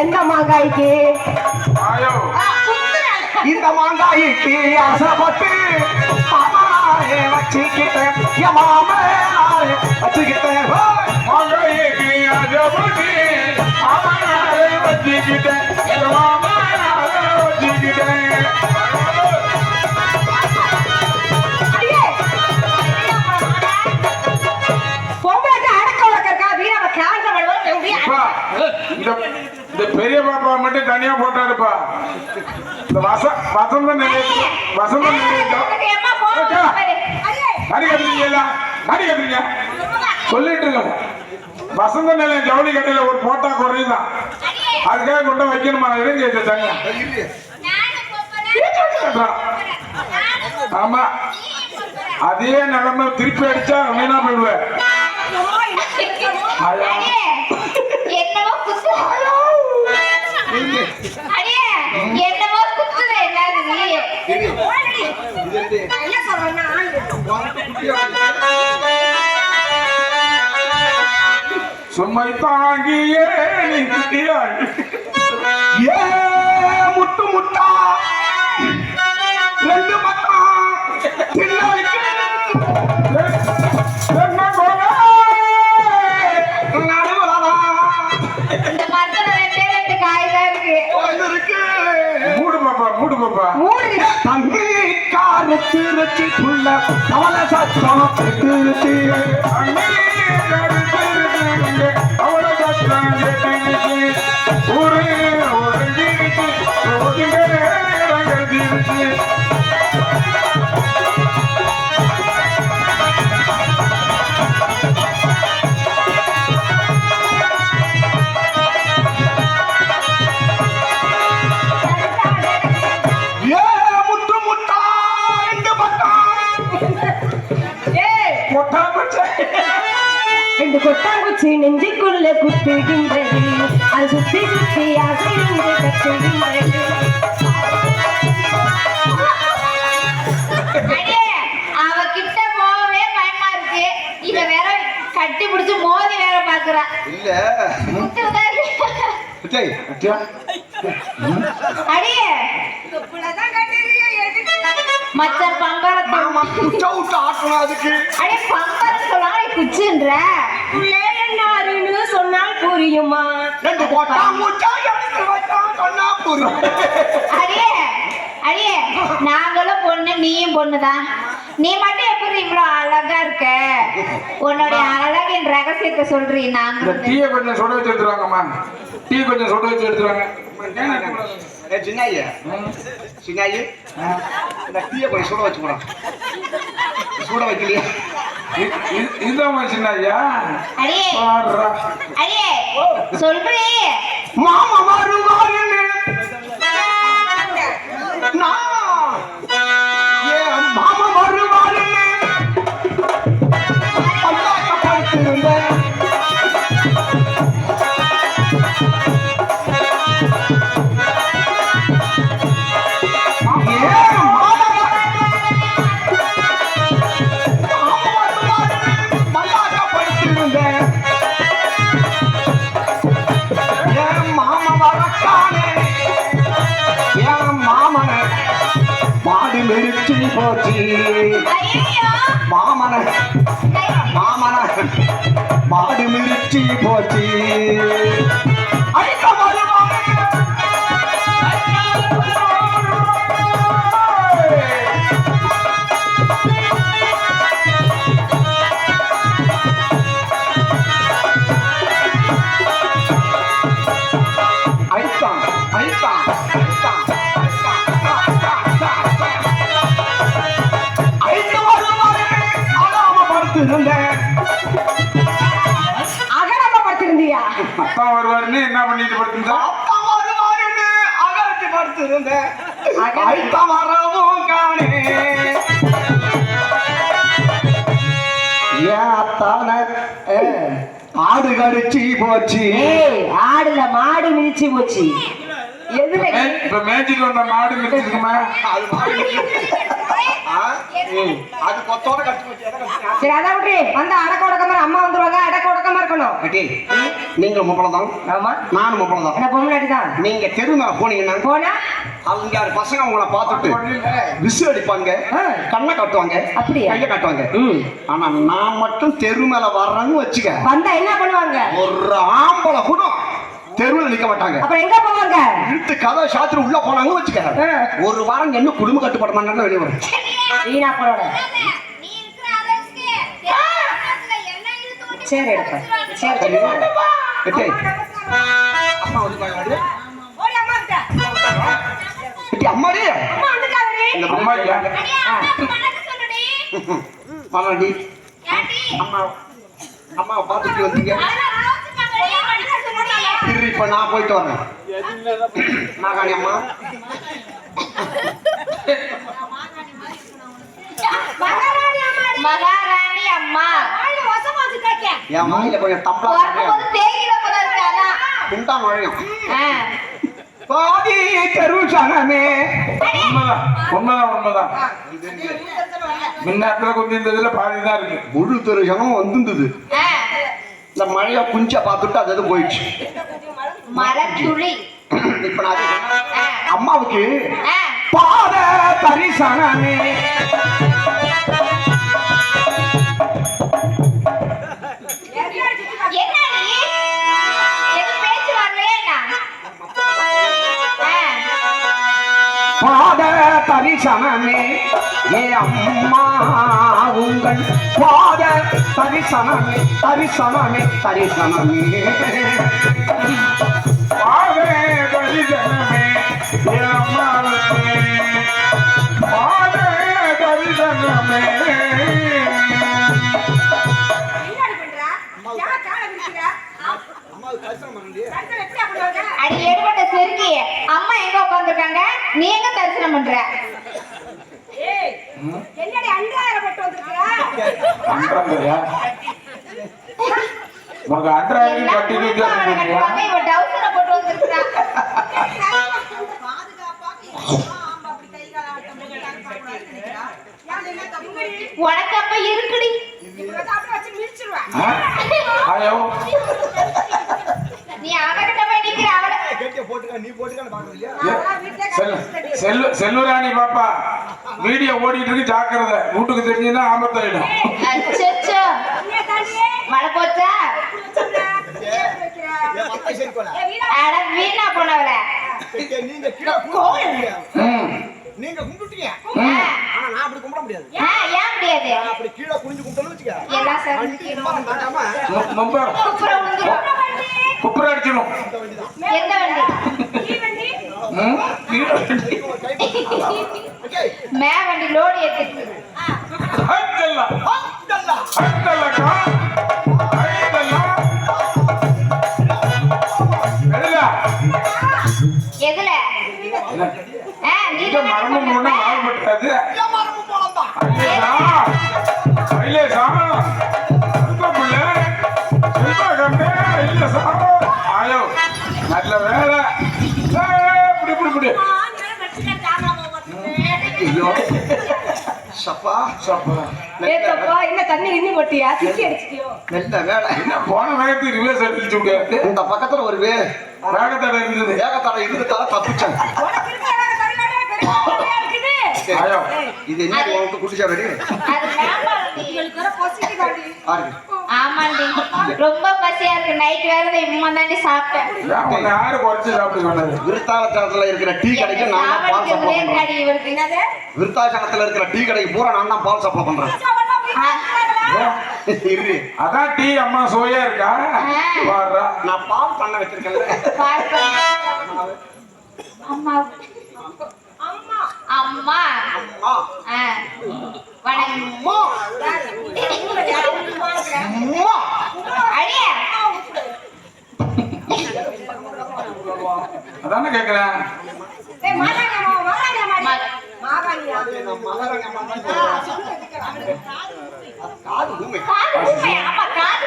எந்த மாங்காய்க்கு? ஆயோ. இந்த மாங்காய்க்கு ஆசைப்பட்டு மாமாவே வச்சுக்கிட்டேன். என் மாமனாரே வச்சுக்கிட்டேன். அவனாரை வச்சுக்கிட்டேன். அவனாரை வச்சுக்கிட்டேன். மட்டும் தனியா போட்டாருப்பா. இந்த வச வசந்த நிலையத்துல வசந்த நிலையத்தில் கறி கட்டுறீங்களா? கட்டுறீங்க? சொல்லிட்டு வசந்த நிலையம் ஜவுளி கடையில ஒரு போட்டா குறையுதான் அதுக்காக கொண்டு வைக்கணுமா? இருங்க கட்டுறான். ஆமா. அதே நிலைமை திருப்பி அடிச்சா வீணா போயிடுவேன் அடியே என்னமோ குத்துது என்னது என்ன சொல்றேன்னா சும்மை தாங்கியே நீ குட்டியாய் ஏ முட்டு முட்டா ரெண்டு மட்டா பின்னாடிக்கு பாப்பா மூணு தண்ணி காரத்து ரச்சி புள்ள கவல சத்தம் திருச்சி அவள சத்தம் கேட்டுச்சு. ஊரு ஒருங்கிருச்சு, ரோதிலே இறங்கிருச்சு. ஏ இல்ல. மச்சர் பம்பரத்தை விட்டு ஆட்டணும் அதுக்கு. அடியே பம்பரம் சொல்லாம நீ குச்சுன்ற சொன்னால் புரியுமா? ரெண்டு போட்டா முச்சா எடுத்து வச்சா சொன்னா புரியும். அடியே அடியே நாங்களும் பொண்ணு நீயும் பொண்ணுதான். நீ மட்டும் எப்படி இவ்வளவு அழகா இருக்க? உன்னுடைய அழகின் ரகசியத்தை சொல்றீ இந்த நாங்க டீயை கொஞ்சம் சுட வச்சு எடுத்துருவாங்கம்மா. டீ கொஞ்சம் சுட வச்சு எடுத்துருவாங்க. சின்னாயி சின்னாயி இந்த டீயை கொஞ்சம் சுட வச்சு போடா. சுட வைக்கலையா. இதுதான் சின்ன ஐயா அடியே. சொல்றீ. மாமா வருவாருன்னு நான் போச்சு மாமன மாமன மாடு மிரிச்சு போச்சு. வருவாருன்னு என்ன பண்ணிட்டு வருவாருன்னு அகழ்ச்சி படுத்திருந்தேன் மரமும் காணே. ஆடு கடிச்சு போச்சு. ஆடுல மாடு மிதிச்சு போச்சு. எதுல? இப்ப மேய்ச்சிட்டு வந்த மாடு மிச்சிருக்குமா அது மாதிரி ஆ? ம். அது கொத்தோட கட்டி? சரி அதான் விட்டு வந்தா அடக்க உடக்கமா அம்மா வந்துருவாங்க. அடக்க உடக்கமா இருக்கணும். அடி, நீங்க முப்பலம் தான் ஆமா. நானும் முப்பலம் தான் தான் நீங்க தெரு மேல போனீங்கன்னா போனா? அவங்க யாரு பசங்க உங்களை பார்த்துட்டு விசு அடிப்பாங்க. கண்ணை காட்டுவாங்க அப்படியா? கையை காட்டுவாங்க. ஆனா நான் மட்டும் தெரு மேல வர்றேன்னு வச்சுக்க வந்தா என்ன பண்ணுவாங்க? ஒரு ஆம்பளை கூட தெருவில் நிக்க மாட்டாங்க. அப்புறம் எங்க போவாங்க? இழுத்து கதை சாத்திர உள்ள போனாங்கன்னு வச்சுக்க. ஒரு வாரம் என்ன குடும்ப கட்டுப்பட மாட்டாங்க வெளியே வரும். வீணா கொண்டு சரி எடுப்பேன் சரி எட்டே, அம்மா வந்து பாரு. ஓடி அம்மா கிட்ட. எட்டே, அம்மாடி. அம்மா வந்துட்டாங்க இந்த அம்மா அம்மா பார்த்துட்டு வந்தீங்க. இப்ப நான் போயிட்டு வரேன். நாகாணி அம்மா மகாராணி அம்மா என் வாயில கொஞ்சம் அதான். குண்டா நுழையும். பாதி சனமே உண்மைதான். உண்மைதான் உண்மைதான். முன்னத்துல கொஞ்சம் இந்த இதுல பாதி தான் இருக்கு. முழு தெரு சனம் வந்துருந்தது. இந்த மழைய குஞ்ச பார்த்துட்டு அது போயிடுச்சு. மரத்துளி இப்ப நான். அம்மாவுக்கு. பாத தரிசனமே தரிசனமே ஏ அம்மா உங்கள் பாத தரிசனமே தரிசனமே தரிசனமே பாவே தரிசனமே அடி எடுபட்ட செருக்கி அம்மா எங்க உட்காந்துருக்காங்க நீ எங்க தரிசனம் பண்ற? இவ டவுசரை போட்டு வந்திருக்கா உனக்கு அப்ப இருக்குடி. ஐயோ நீ அவகிட்ட போய் நிக்கிற அவள செல்லு செல்லு செல்லுராணி பாப்பா. வீடியோ ஓடிட்டு இருக்கு ஜாக்கிரதை. வீட்டுக்கு தெரிஞ்சுன்னா ஆபத்தாயிடும். மழை போச்சா? அட வீணா போனவள. நீங்க ஆ, ஆனா நான் அப்படி கும்பிட முடியாது ஏன் முடியாது? அப்படி கீழே குனிஞ்சு கும்பிட்டேன்னு வச்சுக்க எல்லாம் சரி குப்புற அடிச்சிடும் எந்த வண்டி? ம் வண்டி. லோடு ஏத்துக்கு ஹைட்டல்லா எதுல மரமும் ஒண்ணு மாறுபட்டாது சப்பா சப்பா. ஏத்தப்பா என்ன தண்ணி கிண்ணி போட்டியா? சிக்கி அடிச்சிட்டியோ? நல்ல வேலை. என்ன போன வேகத்துக்கு ரிவர்ஸ் அடிச்சு விட்டு இந்த பக்கத்துல ஒரு வே வேகத்தடை இருந்தது வேகத்தடை இருந்ததால இது என்ன குடிச்சா ரெடி ஆமாண்டி. ரொம்ப பசியா இருக்கு. நைட் வேற இம்மா தாண்டி சாப்பிட்டேன். உன்னை யாரு குறைச்சு சாப்பிட்டு சொன்னது? விருத்தாலத்துல இருக்கிற டீ கடைக்கு நான் தான் பால் சப்ளை பண்றேன். விருத்தாச்சலத்துல இருக்கிற டீ கடைக்கு பூரா நான் தான் பால் சப்ளை பண்றேன். இரு. அதான் டீ அம்மா சுவையா இருக்கா? பாடுறா. நான் பால் பண்ண வச்சிருக்கேன்ல. பார்க்க அம்மா. அம்மா. அதானே கேக்குறேன். காது ஊமை. காது ஊமை. ஆமா, காது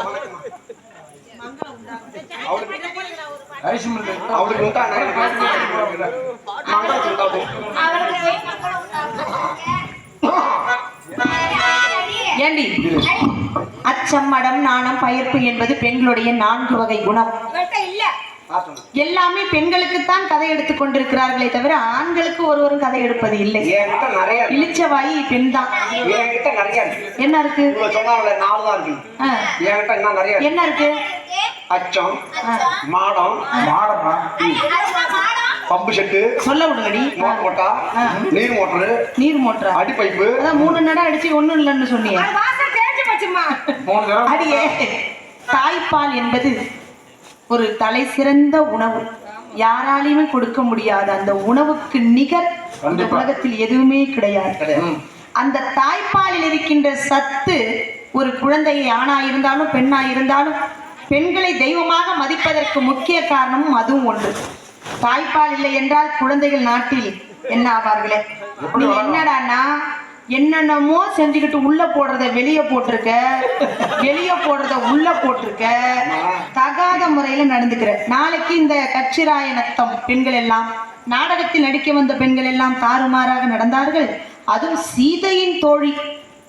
அவரோட மில்க் அவளுக்கு உண்டா மங்களம் உண்டாகும். ஏண்டி? அச்சம் மடம் நாணம் பயர்ப்பு என்பது பெண்களுடைய நான்கு வகை குணம். எல்லாமே பெண்களுக்குத்தான் கதை எடுத்துக் கொண்டிருக்கிறார்களே தவிர ஆண்களுக்கு ஒருவரும் கதை எடுப்பது இல்லை. இளிச்சவாயி பெண் தான் என்கிட்ட நிறைய இருக்கு. என்ன தான் இருக்கு. என்ன இருக்கு? அச்சம் மாடம் மாடமா. பம்பு செட்டு சொல்ல விடுங்கடி. மோட்டர் மோட்டா. நீர் மோட்டரு நீர் மோட்டரா? அடி பைப்பு அதான் மூணு நடம் அடிச்சு ஒண்ணும் இல்லைன்னு சொன்னீங்க. மூணு தடவை அடியே தாய்ப்பால் என்பது ஒரு தலை சிறந்த உணவு. யாராலையுமே கொடுக்க முடியாத அந்த உணவுக்கு நிகர் இந்த கண்டிப்பா. உலகத்தில் எதுவுமே கிடையாது. கிடையாது. அந்த தாய்ப்பாலில் இருக்கின்ற சத்து ஒரு குழந்தையை ஆணா இருந்தாலும் பெண்ணா இருந்தாலும் பெண்களை தெய்வமாக மதிப்பதற்கு முக்கிய காரணமும் அதுவும் ஒன்று. தாய்ப்பால் இல்லை என்றால் குழந்தைகள் நாட்டில் என்ன ஆவார்களே? நீ என்னடான்னா என்னென்னமோ செஞ்சுக்கிட்டு உள்ள போடுறத வெளியே போட்டிருக்க வெளியே போடுறத உள்ள போட்டிருக்க தகாத முறையில நடந்துக்கிற. நாளைக்கு இந்த கச்சிராயனத்தம் பெண்கள் எல்லாம் நாடகத்தில் நடிக்க வந்த பெண்கள் எல்லாம் தாறுமாறாக நடந்தார்கள். அதுவும் சீதையின் தோழி.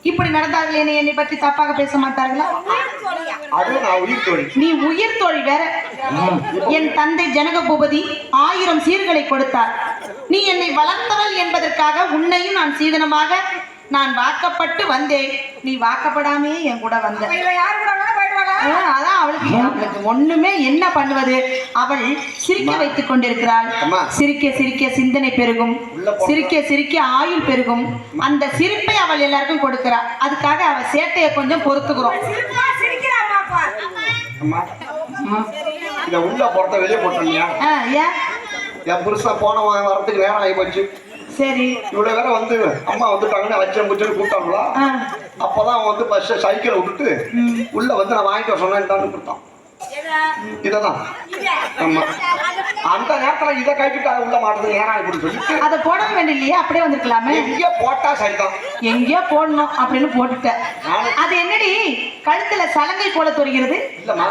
இப்படி நடந்தார்கள் என்னை என்னை பற்றி தப்பாக பேச மாட்டார்களா? அதுவும் நான் உயிர் தோழி. நீ உயிர் தோழி வேற. என் தந்தை ஜனக பூபதி ஆயிரம் சீர்களை கொடுத்தார். நீ என்னை வளர்த்தவள் என்பதற்காக உன்னையும் நான் சீதனமாக நான் வாக்கப்பட்டு வந்தேன். நீ வாக்கப்படாமே என் கூட வந்த? அதான் அவளுக்கு அவளுக்கு ஒண்ணுமே என்ன பண்ணுவது? அவள் சிரிக்க வைத்துக் கொண்டிருக்கிறாள். அம்மா. சிரிக்க சிரிக்க சிந்தனை பெருகும். சிரிக்க சிரிக்க ஆயுள் பெருகும். அந்த சிரிப்பை அவள் எல்லாருக்கும் கொடுக்கிறா. அதுக்காக அவ சேட்டையை கொஞ்சம் பொறுத்துக்கிறோம். அம்மா. இத உள்ள போறத வெளியே ஏன்? என் புருஷன் போனவன் வரதுக்கு நேரம் ஆகி போச்சு. சரி. இவ்வளவு வேற வந்து அம்மா வந்துட்டாங்கன்னு அச்சம் குச்சன்னு கூப்பிட்டாங்களா? அப்பதான் அவன் வந்து பஸ் சைக்கிளை விட்டுட்டு உள்ள வந்து நான் வாங்கிட்டு வர சொன்னேன் கொடுத்தான் இததான். ஆமா. அந்த நேரத்துல இதை கைக்கிட்டு உள்ள மாட்டது நேரம் ஆகி போச்சு சொல்லிட்டு அதை போட வேண்டிய அப்படியே வந்திருக்கலாமே. எங்க போட்டா சரிதான். எங்கேயோ போடணும் அப்படின்னு போட்டுட்டேன். அது என்னடி? கழுத்துல சலங்கை போல தெரிகிறது. இல்லம்மா.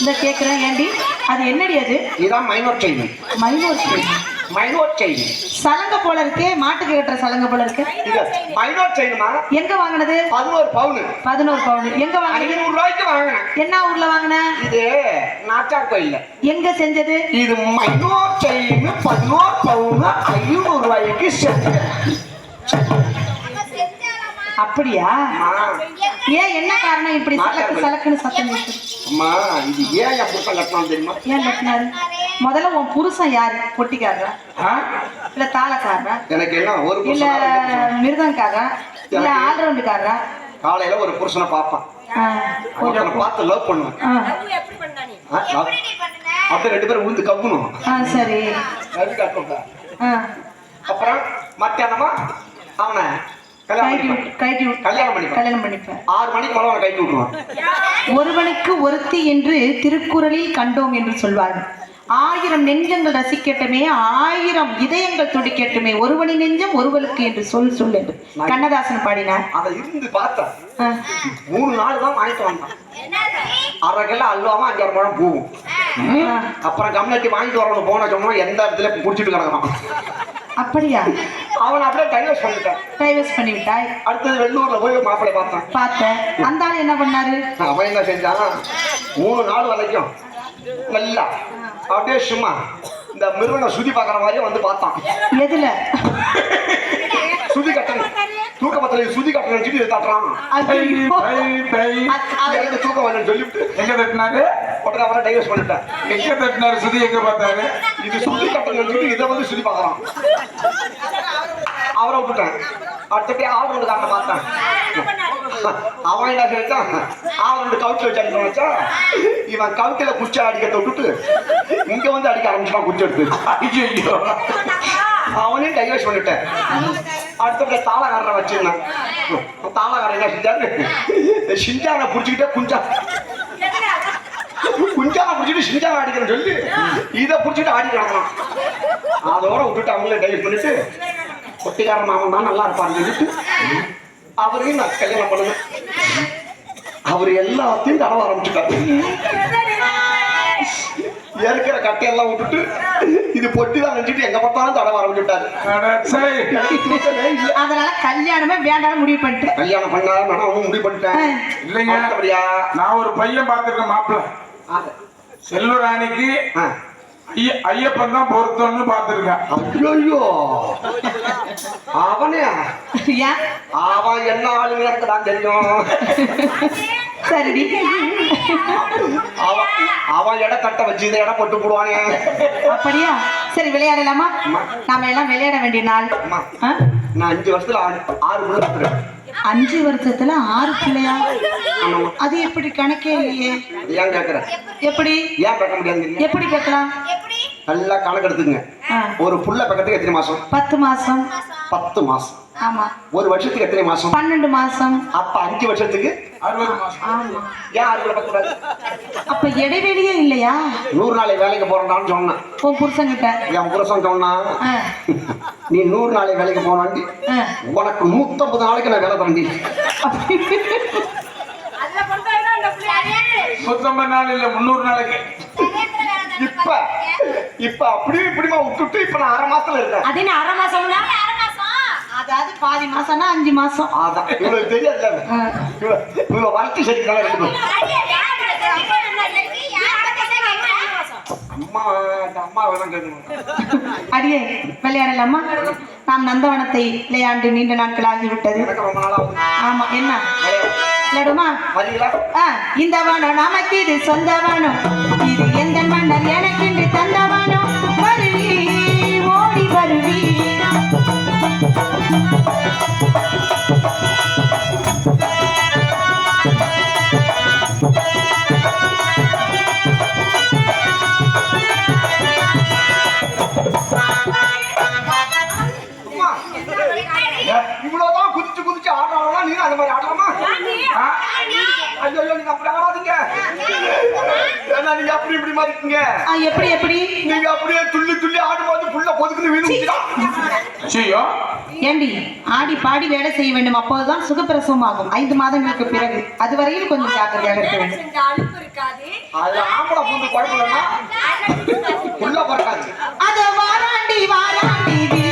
இந்த கேக்குறேன் ஏண்டி? அது என்னடி அது? இதான் மைனோர் செயின் மைனூர் மைனோர் செயின் சலங்கை போல இருக்கே மாட்டுக்கு கட்டுற சலங்கை போல இருக்கு. இது மைனோர் செயின்மா எங்க வாங்கினது? பதினோரு பவுனு பதினோரு பவுன் எங்க வாங்கினது? ஐநூறு ரூபாய்க்கு வாங்கினேன். என்ன ஊர்ல வாங்கின? இது நாச்சார் கோயில்ல. எங்க செஞ்சது? இது மைனோர் செயின் பதினோரு பவுனு ஐநூறு ரூபாய்க்கு செஞ்சு அப்படியா? ஏன் என்ன காரணம் இப்படி சலக்கு சலக்குன்னு சத்தம்? அம்மா இது ஏன் என் புத்தகம் கட்டணும் தெரியுமா? ஏன் கட்டினாரு முதல்ல உன் புருஷன் யாரு? பொட்டிக்காரரா? இல்ல தாளக்காரரா? எனக்கு என்ன ஒரு இல்ல புருஷனா புருஷனா? மிருதங்காரரா? இல்ல ஆல்ரவுண்டுக்காரரா? காலையில ஒரு புருஷனை பார்ப்பேன். ஒருத்தனை பார்த்து லவ் பண்ணுவேன். அப்படியே ரெண்டு பேரும் உழுந்து கவ்வுணும். ஆ, சரி. அப்புறம் மத்தியானமா அவனை கல்யாணம் பண்ணிப்பேன் ஆறு மணிக்கு மேல கைட்டு விட்டுருவான் ஒருவனுக்கு ஒருத்தி என்று திருக்குறளில் கண்டோம் என்று சொல்வார்கள். ஆயிரம் நெஞ்சங்கள் ரசிக்கட்டுமே ஆயிரம் இதயங்கள் துடிக்கட்டுமே ஒருவனின் நெஞ்சம் ஒருவனுக்கு என்று சொல் சொல் என்று. கண்ணதாசன் பாடினார். அதை இருந்து பார்த்தேன் மூணு நாள் தான் வாங்கிட்டு வந்தான். அரை கிலோ அல்வாவும் அஞ்சாறு பழம் பூவும். அப்புறம் கம்யூனிட்டி வாங்கிட்டு வரணும். போன சொன்னா எந்த இடத்துல குடிச்சிட்டு கிடக்குறான். அப்படியா? அவன் அப்படியே டைவர்ஸ் பண்ணிட்டான். டைவர்ஸ் பண்ணி விட்டாய் அடுத்தது வெள்ளூர்ல போய் மாப்பிள்ளை பார்த்தான். பார்த்தேன். அந்த ஆள் என்ன பண்ணாரு? அவன் என்ன செஞ்சான் மூணு நாள் வரைக்கும் நல்லா அப்படியே சும்மா இந்த மிருகனை சுதி பார்க்குற மாதிரியே வந்து பார்த்தான். எதுல? சுதி கட்டணும். தூக்க பத்திர சுதி கட்டணும் சொல்லி தட்டுறான். எனக்கு தூக்கம் வரலன்னு சொல்லிவிட்டு. எங்க தட்டினாரு? உடனே அவரை டைவர்ஸ் பண்ணிட்டேன் எங்க தட்டினாரு? சுதி எங்க பார்த்தாரு? இது கட்டணும் சொல்லி இதை வந்து சுத்தி பார்க்கறான். அவரை விட்டுட்டேன் அடுத்தபடி ரெண்டு காரணம் பார்த்தேன். அவன் என்ன செஞ்சான்? ஆள் ரெண்டு கவுச்சு வச்சு வச்சா இவன் கவுத்தில குச்சி அடிக்கிறத விட்டுட்டு இங்க வந்து அடிக்க ஆரம்பிச்சுட்டான் குச்சி எடுத்து. ஐயோ அவனையும் டைவர்ஸ் பண்ணிட்டேன். அடுத்தபடி தாளகாரனை வச்சிருந்தேன் தாளகாரன் என்ன செஞ்சாரு? சிஞ்சானை பிடிச்சிக்கிட்டே குஞ்சா. குஞ்சானை பிடிச்சிட்டு சிஞ்சானை அடிக்கிறேன்னு சொல்லி இதை பிடிச்சிட்டு ஆடி கிடக்கலாம் அதோட விட்டுட்டு அவங்களே டைவர்ஸ் பண்ணிட்டு கொட்டிக்கார மாமன் தான் நல்லா இருப்பான்னு சொல்லிட்டு அவரையும் நான் கல்யாணம் பண்ணுவேன் அவர் எல்லாத்தையும் தடவ ஆரம்பிச்சுட்டாரு. ஏற்கிற கட்டையெல்லாம் விட்டுட்டு இது பொட்டி தான் நினைச்சிட்டு எங்க பார்த்தாலும் தடவ ஆரம்பிச்சுட்டாரு. அதனால கல்யாணமே வேண்டாம்னு முடிவு பண்ணிட்டேன் கல்யாணம் பண்ணா நான் அவனும் முடிவு பண்ணிட்டேன். இல்லைங்க. அடுத்தபடியா நான் ஒரு பையன் பார்த்திருக்கேன் மாப்பிள்ள ஆ, செல்வராணிக்கு ஐயப்பன் தான் பொருத்தம்னு பார்த்திருக்கேன். ஐயோ அவனே. ஏன்? அவன் என்ன ஆளுங்க எனக்கு தான் தெரியும். சரிடி. அவன் இட கட்ட வச்சு இதை இடம் போட்டு போடுவானே. அப்படியா? சரி விளையாடலாமா? நாம எல்லாம் விளையாட வேண்டிய நாள்? நான் அஞ்சு வருஷத்துல ஆறு ஆறு பிள்ளை பார்த்துருக்கேன் அஞ்சு வருஷத்துல ஆறு பிள்ளையா? அது எப்படி கணக்கே இல்லையே. ஏன் கேட்குறேன் எப்படி? ஏன் பார்க்க முடியாது எப்படி கேட்கலாம்? நல்லா கணக்கு எடுத்துங்க ஒரு புள்ள பக்கத்துக்கு எத்தனை மாசம்? பத்து மாசம். பத்து மாசம். ஆமா. ஒரு வருஷத்துக்கு எத்தனை மாசம்? பன்னெண்டு மாசம். அப்ப அஞ்சு வருஷத்துக்கு? அறுபது மாசம். ஆமா. ஏன் பிள்ளை பார்க்கக்கூடாது அப்ப இடைவெளியே இல்லையா? நூறு நாளை வேலைக்கு போறேன்டான்னு சொன்னேன் உன் புருஷன்கிட்ட. என் புருஷன் சொன்னா ஆ, நீ நூறு நாளை வேலைக்கு போனாண்டி. உனக்கு நூத்தம்பது நாளைக்கு நான் வேலை தரண்டி நூத்தம்பது நாள் இல்ல முந்நூறு நாளைக்கு. இப்ப இப்ப அப்படியே இப்படிமா விட்டுட்டு இப்ப நான் அரை மாசத்துல இருக்கேன். அது என்ன அரை மாசம்னா? அதாவது பாதி மாசம்னா அஞ்சு மாசம் அதான். இவ்வளவு இவ்வளவு அம்மா அந்த அம்மா வேணாம் கேட்கணும் அடியே விளையாடலாமா நாம் நந்தவனத்தை விளையாண்டு நீண்ட நாட்கள் ஆகிவிட்டது. ஆமா என்ன விளையாடுமா இந்த வனம் நமக்கு இது சொந்த வனம் இது எந்த மன்னர் எனக்கு தந்த பாடி வேலை செய்ய வேண்டும். அப்போதுதான் சுகப்பிரசவம் ஆகும். ஐந்து மாதங்களுக்கு பிறகு. அதுவரையில் கொஞ்சம் ஜாக்கிரதையாக இருக்க வேண்டும். அது வாராண்டி வாராண்டி